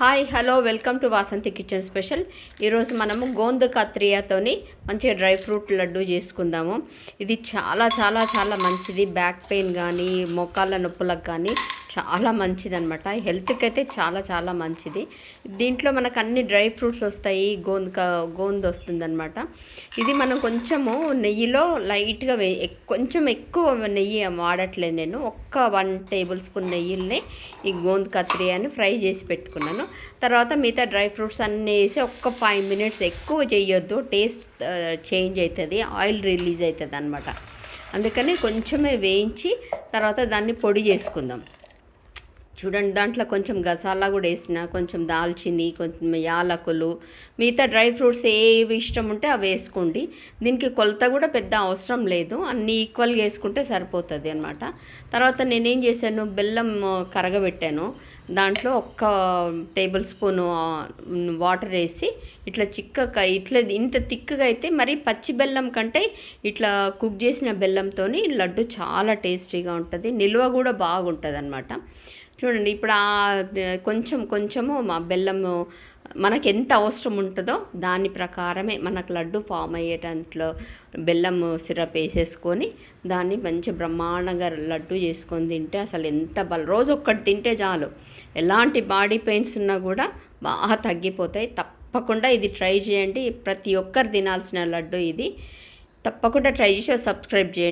Hi hello welcome to Vasanthi kitchen special. ఈరోజు మనము గోందు కత్రియాతోని మంచిగా డ్రై ఫ్రూట్ లడ్డు చేసుకుందాము. ఇది చాలా చాలా చాలా మంచిది. బ్యాక్ పెయిన్ కానీ మోకాళ్ళ నొప్పులకు కానీ చాలా మంచిది అనమాట హెల్త్కి అయితే చాలా చాలా మంచిది. దీంట్లో మనకు అన్ని డ్రై ఫ్రూట్స్ వస్తాయి. గోంద గోంద వస్తుందన్నమాట. ఇది మనం కొంచెము నెయ్యిలో లైట్గా కొంచెం ఎక్కువ నెయ్యి వాడట్లేదు నేను. ఒక్క వన్ టేబుల్ స్పూన్ నెయ్యిల్ని ఈ గోందు కత్రియాని ఫ్రై చేసి పెట్టుకున్నాను. తర్వాత మిగతా డ్రై ఫ్రూట్స్ అన్నీ వేసి ఒక్క ఫైవ్ మినిట్స్ ఎక్కువ చేయొద్దు. టేస్ట్ చేంజ్ అవుతుంది ఆయిల్ రిలీజ్ అవుతుంది అనమాట అందుకని కొంచెమే వేయించి తర్వాత దాన్ని పొడి చేసుకుందాం. చూడండి దాంట్లో కొంచెం గసాలా కూడా వేసిన కొంచెం దాల్చిని కొంచెం యాలకులు మిగతా డ్రై ఫ్రూట్స్ ఏవి ఇష్టం ఉంటే అవి వేసుకోండి. దీనికి కొలత కూడా పెద్ద అవసరం లేదు. అన్నీ ఈక్వల్గా వేసుకుంటే సరిపోతుంది అనమాట తర్వాత నేనేం చేశాను బెల్లం కరగబెట్టాను. దాంట్లో ఒక్క టేబుల్ స్పూను వాటర్ వేసి ఇట్లా చిక్కగా ఇట్లా ఇంత తిక్కగా అయితే మరి పచ్చి బెల్లం కంటే ఇట్లా కుక్ చేసిన బెల్లంతోని లడ్డు చాలా టేస్టీగా ఉంటుంది. నిల్వ కూడా బాగుంటుంది అనమాట చూడండి ఇప్పుడు ఆ కొంచెం కొంచెము మా బెల్లము మనకి ఎంత అవసరం ఉంటుందో దాని ప్రకారమే మనకు లడ్డు ఫామ్ అయ్యే దాంట్లో బెల్లం సిరప్ వేసేసుకొని దాన్ని మంచి బ్రహ్మాండంగా లడ్డు చేసుకొని తింటే అసలు ఎంత బల రోజు ఒక్కటి తింటే చాలు. ఎలాంటి బాడీ పెయిన్స్ ఉన్నా కూడా బాగా తగ్గిపోతాయి. తప్పకుండా ఇది ట్రై చేయండి. ప్రతి ఒక్కరు తినాల్సిన లడ్డు ఇది. తప్పకుండా ట్రై చేసి సబ్స్క్రైబ్ చేయండి.